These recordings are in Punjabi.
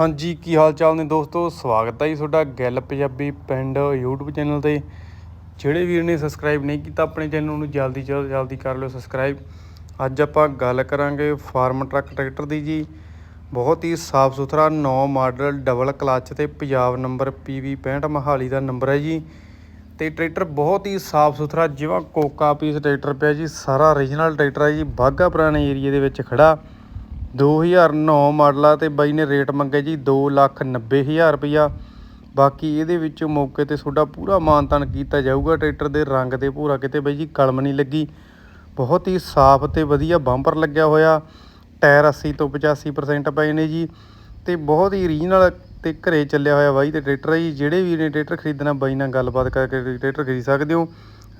ਹਾਂਜੀ, ਕੀ ਹਾਲ ਚਾਲ ਨੇ ਦੋਸਤੋ? ਸਵਾਗਤ ਹੈ ਜੀ ਤੁਹਾਡਾ ਗੱਲ ਪੰਜਾਬੀ ਪਿੰਡ YouTube ਚੈਨਲ ਤੇ। ਜਿਹੜੇ ਵੀਰ ਨੇ ਸਬਸਕ੍ਰਾਈਬ ਨਹੀਂ ਕੀਤਾ ਆਪਣੇ ਚੈਨਲ ਨੂੰ, ਜਲਦੀ ਤੋਂ ਜਲਦੀ ਕਰ ਲਿਓ ਸਬਸਕ੍ਰਾਈਬ ਅੱਜ ਆਪਾਂ ਗੱਲ ਕਰਾਂਗੇ ਫਾਰਮ ਟਰੱਕ ਟਰੈਕਟਰ ਦੀ ਜੀ। ਬਹੁਤ ਹੀ ਸਾਫ਼ ਸੁਥਰਾ 9 ਮਾਡਲ ਡਬਲ ਕਲੱਚ ਤੇ ਪੰਜਾਬ ਨੰਬਰ PV 65 ਮਹਾਲੀ ਦਾ ਨੰਬਰ ਹੈ ਜੀ। ਤੇ ਟਰੈਕਟਰ ਬਹੁਤ ਹੀ ਸਾਫ਼ ਸੁਥਰਾ, ਜਿਵੇਂ ਕੋਕਾ ਪੀਸ ਟਰੈਕਟਰ ਪਿਆ ਜੀ, ਸਾਰਾ ਓਰੀਜਨਲ ਟਰੈਕਟਰ ਹੈ ਜੀ ਬਾਗਾ ਪੁਰਾਣੇ ਏਰੀਏ ਦੇ ਵਿੱਚ ਖੜਾ। 2009 ਮਾਡਲ ਆ ਤੇ ਬਾਈ ਨੇ ਰੇਟ ਮੰਗਿਆ ਜੀ 290000 ਰੁਪਇਆ ਬਾਕੀ ਇਹਦੇ ਵਿੱਚ ਮੌਕੇ ਤੇ ਤੁਹਾਡਾ ਪੂਰਾ ਮਾਨਤਾਨ ਕੀਤਾ ਜਾਊਗਾ। ਟਰੈਕਟਰ ਦੇ ਰੰਗ ਤੇ ਪੂਰਾ ਕਿਤੇ ਬਾਈ ਜੀ ਕਲਮ ਨਹੀਂ ਲੱਗੀ। ਬਹੁਤ ਹੀ ਸਾਫ਼ ਤੇ ਵਧੀਆ ਬੰਪਰ ਲੱਗਿਆ ਹੋਇਆ। ਟਾਇਰ 80 ਤੋਂ 85% ਪਏ ਨੇ ਜੀ ਤੇ ਬਹੁਤ ਹੀ ਰੀਜਨਲ ਤੇ ਘਰੇ ਚੱਲਿਆ ਹੋਇਆ ਬਾਈ ਤੇ ਟਰੈਕਟਰ ਜੀ। ਜਿਹੜੇ ਵੀ ਨੇ ਟਰੈਕਟਰ ਖਰੀਦਣਾ ਬਾਈ ਨਾਲ ਗੱਲਬਾਤ ਕਰਕੇ ਟਰੈਕਟਰ ਖਰੀਦ ਸਕਦੇ ਹੋ।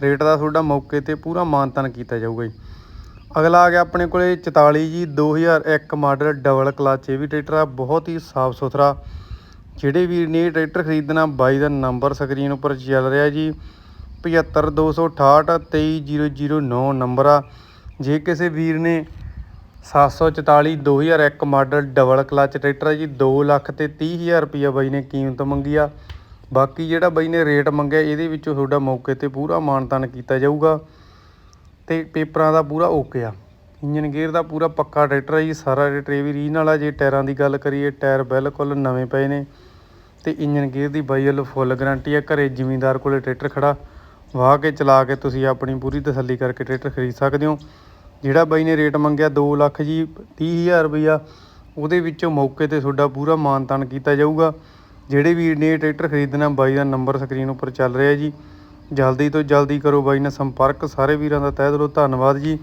ਰੇਟ ਦਾ ਤੁਹਾਡਾ ਮੌਕੇ ਤੇ ਪੂਰਾ ਮਾਨਤਾਨ ਕੀਤਾ ਜਾਊਗਾ ਜੀ। ਅਗਲਾ ਆ ਗਿਆ ਆਪਣੇ ਕੋਲੇ 44 ਜੀ 2001 ਮਾਡਲ ਡਬਲ ਕਲਚ, ਇਹ ਵੀ ਟਰੈਕਟਰ ਆ, ਬਹੁਤ ਹੀ ਸਾਫ਼ ਸੁਥਰਾ। ਜਿਹੜੇ ਵੀਰ ਨੇ ਇਹ ਟਰੈਕਟਰ ਖਰੀਦਣਾ, ਬਾਈ ਦਾ ਨੰਬਰ ਸਕਰੀਨ ਉੱਪਰ ਚੱਲ ਰਿਹਾ ਜੀ। 75268 23009 ਨੰਬਰ ਆ। ਜੇ ਕਿਸੇ ਵੀਰ ਨੇ 744 2001 ਮਾਡਲ ਡਬਲ ਕਲਚ ਟਰੈਕਟਰ ਹੈ ਜੀ 2 ਲੱਖ ਤੇ 30000 ਰੁਪਇਆ ਬਾਈ ਨੇ ਕੀਮਤ ਮੰਗੀ ਆ। ਬਾਕੀ ਜਿਹੜਾ ਬਾਈ ਨੇ ਰੇਟ ਮੰਗਿਆ, ਇਹਦੇ ਵਿੱਚੋਂ ਤੁਹਾਡਾ ਮੌਕੇ ਤੇ ਪੂਰਾ ਮਾਨਤਾਨ ਕੀਤਾ ਜਾਊਗਾ। ਤੇ ਪੇਪਰਾਂ ਦਾ ਪੂਰਾ ਓਕੇ ਆ। ਇੰਜਨ ਗੇਅਰ ਦਾ ਪੂਰਾ ਪੱਕਾ ਟਰੈਕਟਰ ਆ ਜੀ, ਸਾਰਾ ਟਰੈਕਟਰ ਇਹ ਵੀ ਰੀਨ ਵਾਲਾ ਜੇ ਟਾਇਰਾਂ ਦੀ ਗੱਲ ਕਰੀਏ, ਟਾਇਰ ਬਿਲਕੁਲ ਨਵੇਂ ਪਏ ਨੇ ਤੇ ਇੰਜਨ ਗੇਅਰ ਦੀ ਬਾਈ ਵੱਲੋਂ ਫੁੱਲ ਗਾਰੰਟੀ ਆ, ਘਰੇ ਜ਼ਿਮੀਂਦਾਰ ਕੋਲੇ ਟਰੈਕਟਰ ਖੜਾ, ਵਾਹ ਕੇ ਚਲਾ ਕੇ ਤੁਸੀਂ ਆਪਣੀ ਪੂਰੀ ਤਸੱਲੀ ਕਰਕੇ ਟਰੈਕਟਰ ਖਰੀਦ ਸਕਦੇ ਹੋ। ਜਿਹੜਾ ਬਾਈ ਨੇ ਰੇਟ ਮੰਗਿਆ 2 ਲੱਖ ਜੀ 30000 ਰੁਪਈਆ, ਉਹਦੇ ਵਿੱਚੋਂ ਮੌਕੇ ਤੇ ਤੁਹਾਡਾ ਪੂਰਾ ਮਾਨਤਾਨ ਕੀਤਾ ਜਾਊਗਾ। ਜਿਹੜੇ ਵੀਰ ਨੇ ਇਹ ਟਰੈਕਟਰ ਖਰੀਦਣਾ, ਬਾਈ ਦਾ ਨੰਬਰ ਸਕਰੀਨ ਉੱਪਰ ਚੱਲ ਰਿਹਾ ਜੀ। ਜਲਦੀ ਤੋਂ ਜਲਦੀ ਕਰੋ ਬਾਈ ਨਾਲ ਸੰਪਰਕ। ਸਾਰੇ ਵੀਰਾਂ ਦਾ ਤਹਿ ਦਿਲੋਂ ਧੰਨਵਾਦ ਜੀ।